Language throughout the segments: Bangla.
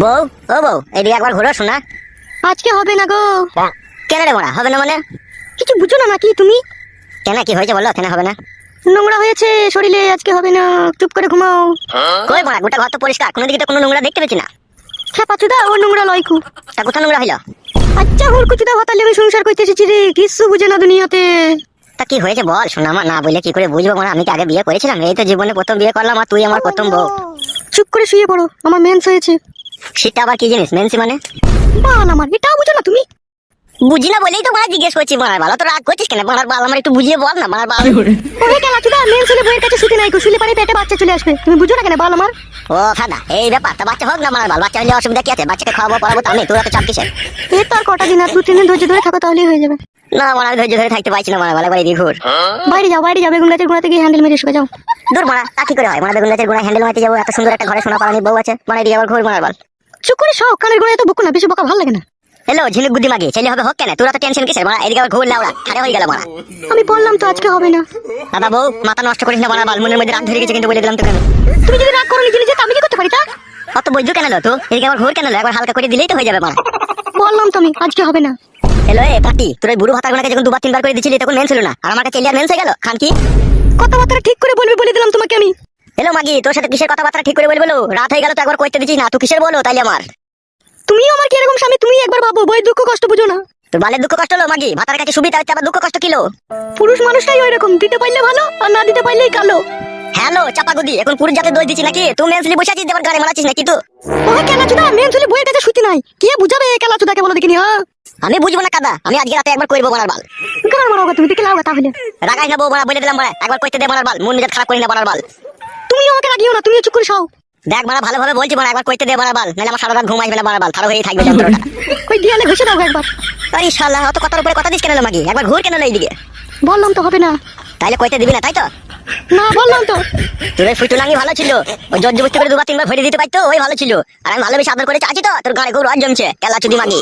বউ ও বউ এদিকে একবার ঘুরো শোনা। আজকে হবে না গো। কেন রে মোড়া হবে না মানে? কিছু বুঝো না নাকি তুমি? কেন কি হয়েছে বলো কেন হবে না? নোংরা হয়েছে শরীরে আজকে হবে না চুপ করে ঘুমাও। কই মোড়া গোটা ঘর তো পরিষ্কার কোনো দিকে তো কোনো নোংরা দেখতে পেছি না। হ্যাঁ পাচুদা ও নোংরা লয় খুব। তা কোথাও নোংরা হইল? আচ্ছা হুড়কুচুদা হতালে আমি সংসার করতে এসেছি রে কিছু বুঝে না দুনিয়াতে। তা কি হয়েছে বল শোনা আমার না বললে কি করে বুঝব মানে আমি কি আগে বিয়ে করেছিলাম? এই তো জীবনে প্রথম বিয়ে করলাম আর তুই আমার প্রথম বউ। চুপ করে শুয়ে পড়ো আমার মেন্স হয়েছে। সেটা আবার কি জিনিস মেনসি মানে? বাল আমার এটাও বুঝো না তুমি। বুঝি না বলেই তো মারা জিজ্ঞেস করছি মারার ভালো তো রাগ করছিস কেন? মারার বাল আমার একটু বুঝিয়ে বল না মারার বাল। ওরে। কেলা চুদা মেন্স হলে বইয়ের কাছে শুতে নাই গো শুলে পারে পেটে বাচ্চা চলে আসবে। তুমি বুঝো না কেন বাল আমার? ও ফাদা এই ব্যাপার তা বাচ্চা হোক না মারার বাল বাচ্চা হলে অসুবিধা কি আছে? বাচ্চাকে খাওয়াবো পড়াবো তো আমি তোরা তো চাপ কিসের? এই তো আর কটা দিন আর দু তিন দিন ধৈর্য ধরে থাকো তাহলেই হয়ে যাবে। না মারা আমি ধৈর্য ধরে থাকতে পারছি না মারা ঘুর। বাইরে যাও বাইরে যাও বেগুন গাছের গোড়াতে গিয়ে হ্যান্ডেল মেরে শুকে যাও। দূর মারা তা কি করে হয়? মারা বেগুন গাছের গোড়ায় হ্যান্ডেল মারতে যাব এত সুন্দর একটা ঘরে শোনা পালানি বউ আছে। মারা এদিকে আবার ঘুর মারার বাল। চুপ করে সব কানের গোড়ায় তো বকো না বেশি বকা ভালো লাগে না। হ্যালো মাগি ছেলে হবে হোক কেন? তোরা তো টেনশন কিসের? এদিকে আবার ঘুর লাউড়া হয়ে গেল আমি বললাম তো আজকে হবে না। দাদা বউ মাথা নষ্ট করিস না মারা বাল মনের মধ্যে রাগ ধরে গেছে কিন্তু বলে দিলাম তোকে। তুমি যদি রাগ করো নিজে নিজে আমি কি করতে পারি তা? অত বৈদ্য কেন লো তো এদিকে আবার ঘুর কেন লো? একবার হালকা করে দিলেই তো হয়ে যাবে বললাম তো আমি আজকে হবে না। হ্যালো এ পাটি তোর ওই বুড়ো ভাতার গোনাকে যখন দুবার তিনবার করে দিছিলি তখন মেন ছিল না। আর আমার কাছে আর মেন হয়ে গেল? খান কি? কথাবার্তা ঠিক করে বলবে বলে দিলাম তোমাকে আমি। হ্যালো মাগি তোর সাথে কিসের কথাবার্তা ঠিক করে বলব? রাত হয়ে গেল তো একবার কইতে দিছিস না তুই কিসের বলো তাইলে আমার? তুমি আমার কি এরকম স্বামী? তুমি একবার ভাবো বই দুঃখ কষ্ট বুঝো না। তোর বালের দুঃখ কষ্ট হলো মাগি ভাতার কাছে সুবিধা হচ্ছে আবার দুঃখ কষ্ট কিলো পুরুষ মানুষটাই ওই রকম দিতে পারলে ভালো আর না দিতে পারলেই কালো। হ্যালো চাপাগুদি এখন পুরুষ জাতে দই দিচ্ছি নাকি? তুই মেনসলি বসে আছিস দেবার গাড়ি মারাচ্ছিস নাকি তুই? ওই কেলা চুদা মেন চলে বইয়ের কাছে শুতে নাই। কে বুঝাবে এই কেলা চুদাকে বলো দেখিনি হ্যাঁ? আমি বুঝব না কাদা আমি আজকে রাতে একবার করব মারার বাল। কেমন মারো গো তুমি? দিকে লাও তাহলে। রাগাই না বউ বলে দিলাম মারা একবার কইতে দে মারার বাল মন নিজের খারাপ করি না মারার বাল। তুমি আমাকে রাগিও না তুমি চুপ করে খাও দেখ মারা ভালোভাবে বলছি মারা একবার কইতে দে মারার বাল। নাহলে আমার সারা রাত ঘুম আসবে না মারার বাল। তারও হয়েই থাকবে যন্ত্রটা ওই দিয়ালে ঘষে দাও একবার। আরে শালা অত কথার উপরে কথা দিস কেন লো মাগি? একবার ঘুর কেন এইদিকে? বললাম তো হবে না। তাইলে কইতে দিবি না তাই তো? না বললাম তো। তোর ফুটুলাঙ্গি ভালো ছিল। ওই জর্জ বুঝতে করে দুবার তিনবার ভরে দিতে পারতো ওই ভালো ছিল। আর আমি ভালোবেসে আদর করে চাচ্ছি তো? তোর গাড়ি খুব রজ জমছে কেলা চুদি মাগি।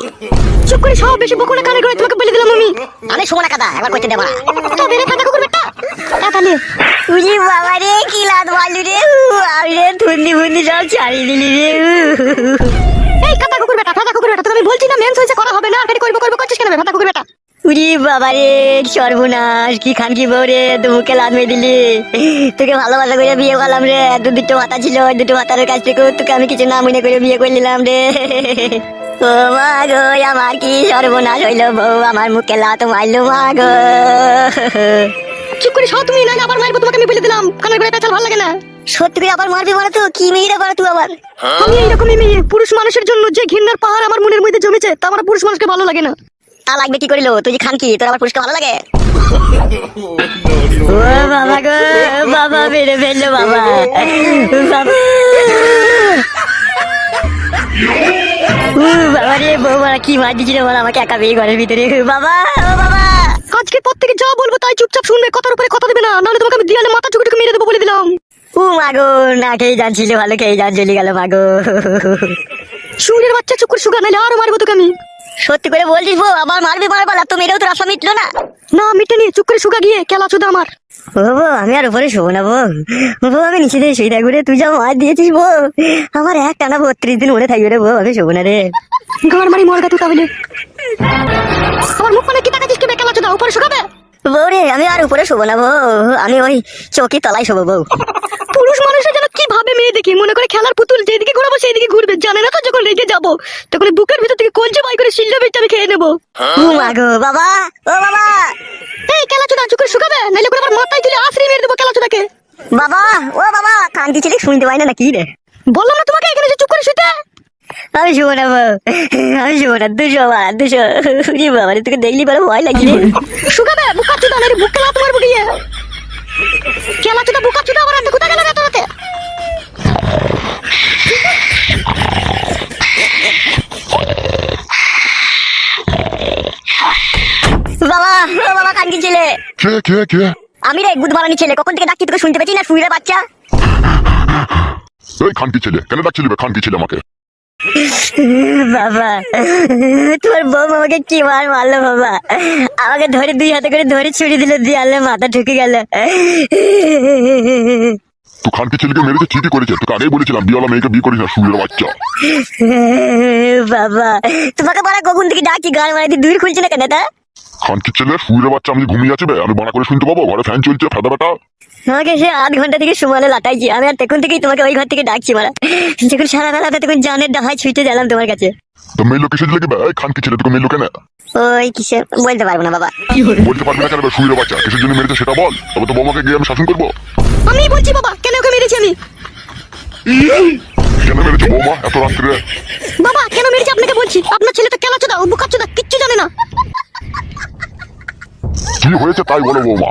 চুপ করে সব বেশি বকো না কানে করে তোমাকে বলে দিলাম আমি। আমি শোনা কাদা। একবার কইতে দে মারা তো বেরে ফাটা কুকুর বেটা তাহলে বাবা রে কি লাদ বালু রে আমি রে থুন্দি ফুন্দি সব ছাড়িয়ে দিলি রে এই কাটা কুকুর বেটা ফাটা কুকুর বেটা তোকে আমি বলছি না মেন্স হয়েছে করা হবে না ফের করব করব করছিস কেন ফাটা কুকুর বেটা? উরি বাবা রে সর্বনাশ কি খান কি বউ রে তুই মুখে লাদ মেয়ে দিলি। তোকে ভালোবাসা করে বিয়ে করলাম রে দু দুটো মাথা ছিল ওই দুটো মাথার কাছ থেকে তোকে আমি কিছু না মনে করে বিয়ে করে নিলাম রে। ও মা গো আমার কি সর্বনাশ হইল বউ আমার মুখে লাত মারলো মা গো। চুপ করে সব তুমি না আবার মারবো তোমাকে আমি বলে দিলাম। কানের পেঁচাল ভালো লাগে না। সত্যি করে আবার মারবি মানে তো? কি মেয়েরা করে তুই আবার? আমি এইরকমই মেয়ে। পুরুষ মানুষের জন্য যে ঘৃণার পাহাড় আমার মনের মধ্যে জমেছে তা আমার পুরুষ মানুষকে ভালো লাগে না। তা লাগবে কি করিল? তুই খান কি? তোর আবার পুরস্কার ভালো লাগে? ও বাবা গো বাবা মেরে ফেলল বাবা। বাবা রে বৌমা কি মার দিছিল বল আমাকে? একা পেয়ে ঘরের ভিতরে। বাবা ও বাবা। আজকের পর থেকে যা বলব তাই চুপচাপ শুনবে কথার উপরে কথা দেবে না নাহলে তোমাকে আমি দিয়ালে মাথা চুকে মেরে দেবো বলে দিলাম। ও মাগো না খেয়ে জানছিলে ভালো খেয়ে যান চলে গেল মাগো সুরের বাচ্চা চুকুর সুগা নাহলে আরও মারবো তোকে আমি। সত্যি করে বলছিস বউ আবার মারবি মারবার তো মেরেও তো রাস্তা মিটলো না? না মিটেনি চুপ করে সুগা গিয়ে কেলা চুদা আমার। ও বউ আমি আর উপরে শোবো না বউ। বউ আমি নিচে দিয়ে শুয়ে থাকব রে তুই যা মার দিয়েছিস বউ। আমার এক টানা বত্রিশ দিন মনে থাকবে রে বউ আমি শোবো না রে। গাড় মারি মরগা তুই তাহলে। আমার মুখ মানে কি টাকা দিস কি কেলা চুদা উপরে শুকাবে? বউ রে আমি আর উপরে শোবো না বউ আমি ওই চৌকি তলায় শোবো বউ। পুরুষ মানুষের যেন কি ভাবে মেয়ে দেখি মনে করে খেলার পুতুল যেদিকে ঘুরাবো সেই জানে না তো যখন রেগে যাব তখন বুকের ভিতর থেকে কলচে বাই করে শিল্লা বেচে আমি খেয়ে নেব। ও মাগো বাবা ও বাবা। এই কেলা চুদা চুকুর শুকাবে? নাইলে করে আমার মাথায় তুলে আশ্রয় মেরে দেবো কেলা চুদাকে বাবা ও বাবা ছিলি শুনতে পাই না নাকি রে? বললাম না তোমাকে এখানে যে চুপ করে শুতে? আমি শোবো না আমি শোবো না দুশো বা দুশো। বাবা তোকে দেখলি পরে ভয় রে। শুকাবে? বুকা চুদা বুক কেলা চুদা বুকা চুদা কোথায় গেল রাতে রাতে বাবা ও বাবা কানকি ছেলে? কে কে কে? আমি রে গুদ মারানি ছেলে কখন থেকে ডাকছি তোকে শুনতে পেয়েছি না শুয়ে বাচ্চা? এই খানকি ছেলে কেন ডাকছিলি বে খানকি ছেলে আমাকে? বাবা তোমার বউ আমাকে কি মার মারলো বাবা? আমাকে ধরে দুই হাতে করে ধরে ছুরি দিল দিয়ে মাথা ঢুকে গেল। তুই খানকে ছেলেকে মেরেছে ঠিকই করেছে। তোকে আগেই বলেছিলাম বিয়েওয়ালা মেয়েকে বিয়ে করিস না সুরের বাচ্চা। বাবা তোমাকে বলা কখন থেকে ডাকি গান মারাই দূর খুলছে না কেন তা? খানকি ছেলে সুরের বাচ্চা আমি ঘুমিয়ে আছে বে, আমি বানা করে শুনতে পাবো? ঘরে ফ্যান চলছে ফেদা বেটা। আমাকে সে আধ ঘণ্টা থেকে সময় লাটাইছি আমি আর তখন থেকেই তোমাকে ওই ঘর থেকে ডাকছি মারা। যখন সারা বেলা তখন জানের ডাহাই ছুটে গেলাম তোমার কাছে। তো মেয়ে লোক এসে কি বে? এই খানকি ছেলে তোকে মেয়ে লোকে না? ওই কিসে বলতে পারব না বাবা। বলতে পারবি না কেন বে, বাচ্চা? কিসের জন্য মেরেছে সেটা বল। তবে তো বৌমাকে গিয়ে আমি শাসন করব। আমি বলছি বাবা কেন ওকে মেরেছি আমি? কেন মেরেছে বৌমা এত রাত্রে? বাবা কেন মেরেছি আপনাকে বলছি? আপনার ছেলে তো কেলা চোদা ও বুকা চোদা কিচ্ছু জানে না। কি হয়েছে তাই বলো বৌমা।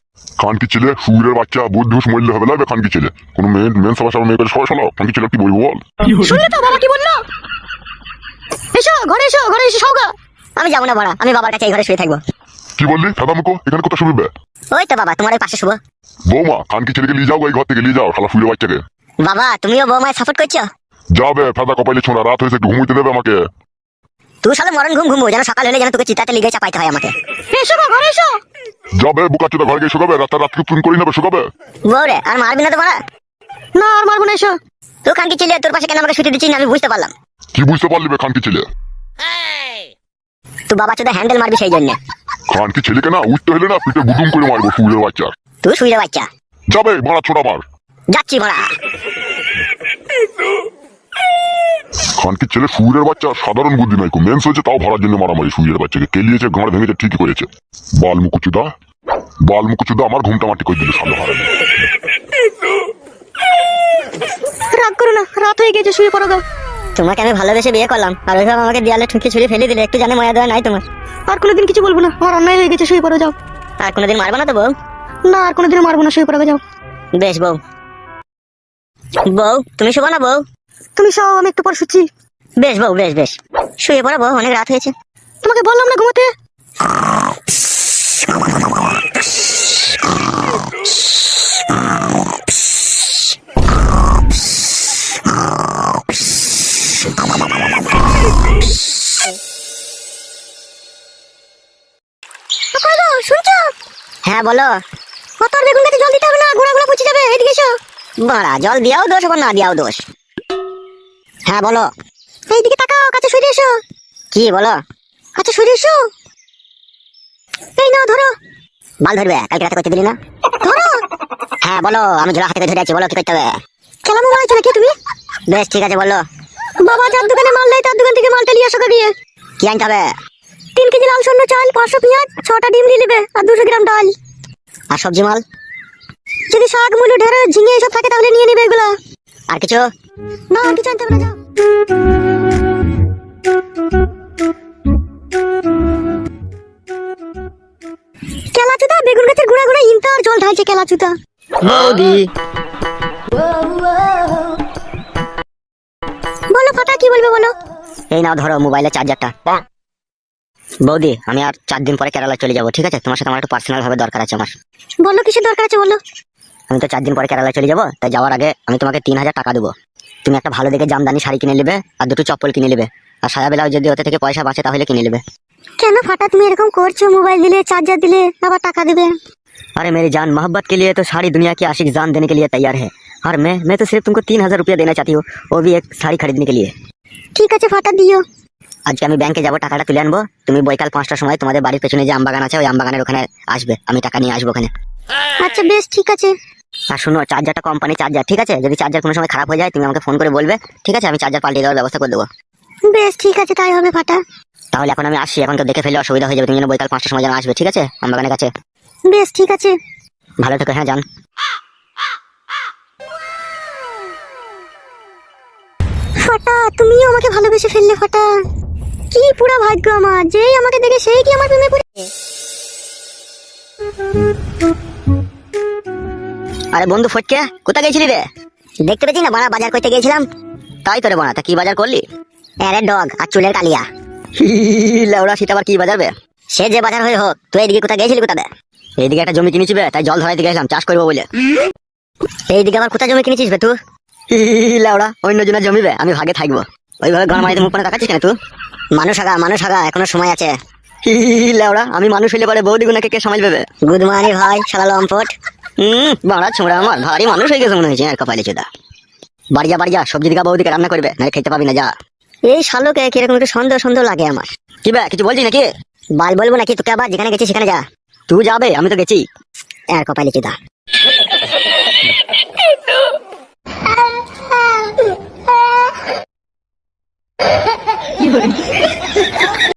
খানকি ছেলে সুরের বাচ্চা বুদ্ধুস মরলে হবে লাগবে খানকি ছেলে। কোনো মেয়ে মেন মেয়ে করে সবাই শোনাও খানকি ছেলে কি বলব বল? শুনলে তো বাবা কি বলল? এসো ঘরে এসো ঘরে এসে সৌগা আমি যাব না বড়া আমি বাবার কাছে এই ঘরে শুয়ে থাকব। কি বললি? ফেদা মুখো এখানে কোথায় শুনবে ওই তো বাবা তোমার ওই পাশে শুভ বৌমা খানকি ছেলেকে নিয়ে যাও এই ঘর থেকে নিয়ে যাও শালা সুরের বাচ্চাকে। বাবা তুমিও বৌমায় সাপোর্ট করছ? যাবে ফেদা কপাইলে ছোঁড়া রাত হয়েছে একটু ঘুমোতে দেবে আমাকে। তুই সালে মরণ ঘুম ঘুমবো যেন সকাল হলে যেন তোকে চিতাতে লিগে চাপাইতে হয় আমাকে। এসো গো, ঘরে এসো। যাবে বুকা চোদা ঘরে গিয়ে শুকাবে রাত রাত তুমি করি নেবে শুকাবে? বউরে আর মারবি না তো মারা? না আর মারবো না এসো। তুই খানকি ছিলে তোর পাশে কেন আমাকে শুতে দিচ্ছিস না আমি বুঝতে পারলাম। কি বুঝতে পারলি বে খানকি ছেলে তুই বাবা চোদা হ্যান্ডেল মারবি সেই জন্য। খানকি ছেলেকে না উঠতে হলে না পিঠে বুদুম করে মারবো সুরের বাচ্চা। তুই শুয়ে বাচ্চা। যাবে মারা ছোড়া মার যাচ্ছি মারা। খানকি ছেলে সুরের বাচ্চা সাধারণ বুদ্ধি নাই মেন্স হয়েছে তাও ভরার জন্য মারামারি। সুরের বাচ্চাকে কেলিয়েছে ঘাড় ভেঙেছে ঠিকই করেছে। বাল মুকুচুদা? বাল মুকুচুদা আমার ঘুমটা মাটি করে দিল সামনে হারানো রাগ করো না রাত হয়ে গেছে শুয়ে পড়ো গো। তোমাকে আমি ভালোবেসে বিয়ে করলাম আর ওইভাবে আমাকে দেয়ালে ঠুকে ছুড়ে ফেলে দিলে একটু জানে ময়া দেওয়া নাই তোমার। আর কোনোদিন কিছু বলব না আমার অন্যায় হয়ে গেছে শুয়ে পড়ো যাও। আর কোনোদিন মারবো না তো বউ? না আর কোনোদিন মারবো না শুয়ে পড়ো যাও। বেশ বউ। বউ তুমি শোবো না বউ? তুমি সব আমি একটু পর শুচ্ছি। বেশ বউ বেশ বেশ। শুয়ে পড়ো বউ অনেক রাত হয়েছে। তোমাকে বললাম না ঘুমাতে? শুনছো? হ্যাঁ বলো। কত আর বেগুন গাছে জল দিতে হবে না? ঘোড়া ঘোড়া পচে যাবে। এদিকে এসো। বাড়া জল দিয়াও দোষ আবার না দিয়াও দোষ। হ্যাঁ বলো। এইদিকে তাকাও কাছে সরে এসো। কি বলো? কাছে সরে এসো। এই নাও ধরো। বাল ধরবে কালকে রাতে করতে দিলি না? ধরো। হ্যাঁ বলো আমি ঝোলা হাতে ধরে আছি বলো কি করতে হবে? খেলা মোবাইল নাকি তুমি? বেশ ঠিক আছে বলো। বাবা যার দোকানে মাল নেই তার দোকান থেকে মালটা নিয়ে আসো গিয়ে। কি আনতে হবে? তিন কেজি লাল শূন্য চাল পাঁচশো পেঁয়াজ ছটা ডিম নিয়ে নেবে আর দুশো গ্রাম ডাল। আর সবজি মাল? যদি শাক মুলো ঢেঁড়ো ঝিঙে এসব থাকে তাহলে নিয়ে নেবে এগুলো। আর কিছু? না আর কিছু আনতে হবে না যাও। কেলাচুদা বেগুন গাছের গুঁড়া গুঁড়া ইনতে আর জল ঢালছে কেলাচুদা। বৌদি। বলো ফাটা কি বলবে বলো? এই নাও ধরো মোবাইলের চার্জারটা। বৌদি আমি আর চার দিন পরে কেরালা চলে যাব ঠিক আছে? তোমার সাথে আমার একটু পার্সোনাল ভাবে দরকার আছে আমার। বলো কিসের দরকার আছে বলো? আমি তো চার দিন পরে কেরালা চলে যাবো তাই যাওয়ার আগে আমি তোমাকে তিন হাজার টাকা দেবো তুমি একটা ভালো দেখে জামদানি শাড়ি কিনে নেবে আর দুটো চপ্পল কিনে নেবে আর সায়া বেলাও যদি ওতে থেকে পয়সা বাঁচে তাহলে কিনে নেবে কেন ফাটা তুমি এরকম করছো মোবাইল দিলে চার্জার দিলে আবার টাকা দিবে अरे मेरी जान मोहब्बत के लिए तो सारी दुनिया की आशिक जान देने के लिए तैयार है और मैं मैं तो सिर्फ तुमको तीन हजार रुपया देना चाहती हूँ वो भी एक শাড়ি खरीदने के लिए ঠিক আছে ফাটা দিও আজকে আমি ব্যাংকে যাবো টাকাটা তুলে আনবো তুমি বৈকাল পাঁচটার সময় তোমাদের বাড়ির পেছনে যে আমবাগান আছে ওই আমবাগানের ওখানে আসবে আমি টাকা নিয়ে আসবো ওখানে আচ্ছা বেশ ঠিক আছে আর শুনো চার্জারটা কোম্পানি চার্জার ঠিক আছে? যদি চার্জার কোনো সময় খারাপ হয়ে যায় তুমি আমাকে ফোন করে বলবে ঠিক আছে? আমি চার্জার পাল্টে দেওয়ার ব্যবস্থা করে দেবো। বেশ ঠিক আছে তাই হবে ফাটা। তাহলে এখন আমি আসি এখন তো দেখে ফেলে অসুবিধা হয়ে যাবে তুমি যেন বৈকাল পাঁচটার সময় যেন আসবে ঠিক আছে? আমবাগানের কাছে। বেশ ঠিক আছে। ভালো থেকো হ্যাঁ যান। ফাটা তুমিও আমাকে ভালোবেসে ফেললে ফাটা। কি পুরা ভাগ্য আমার যেই আমাকে দেখে সেই কি আমার প্রেমে পড়ে? আরে বন্ধু ফটকে কোথায় গেছিলি রে? দেখতে পেয়েছি না বাড়া বাজার করতে গেছিলাম তাই তোরে বানা তা কি বাজার করলি? আরে ডগ আর চুলের কালিয়া। লেওড়া সেটা আবার কি বাজাবে সে যে বাজার হয়ে হোক তুই এইদিকে কোথায় গেছিলি কোথায় এইদিকে একটা জমি কিনেছি বে তাই জল ধরাইতে গেছিলাম চাষ করব বলে। এইদিকে আবার কোথায় জমি কিনেছিস বে তুই? লেওড়া অন্য জনের জমি বে আমি ভাগে থাকব। ওইভাবে গান মারিতে মুখ পানে তাকাচ্ছিস কেন তুই? মানুষ আগা মানুষ আগা এখনও সময় আছে। লেওড়া আমি মানুষ হইলে পরে বৌদি গুনাকে কে সামাল পাবে গুড মর্নিং ভাই শালা লম্পট। হুম বাড়া ছোড়া আমার ভারী মানুষ হয়ে গেছে মনে হয়েছে আর কপালে চোদা। বাড়ি যা বাড়ি যা সবজি দিকা বৌদিকে রান্না করবে না খেতে পাবি না যা। এই শালোকে কীরকম একটু সন্দেহ সন্দেহ লাগে আমার। কি বে কিছু বলছি নাকি? বাল বলব নাকি তোকে আবার যেখানে গেছি সেখানে যা। তুই যাবে আমি তো গেছি। আর কপালে চোদা।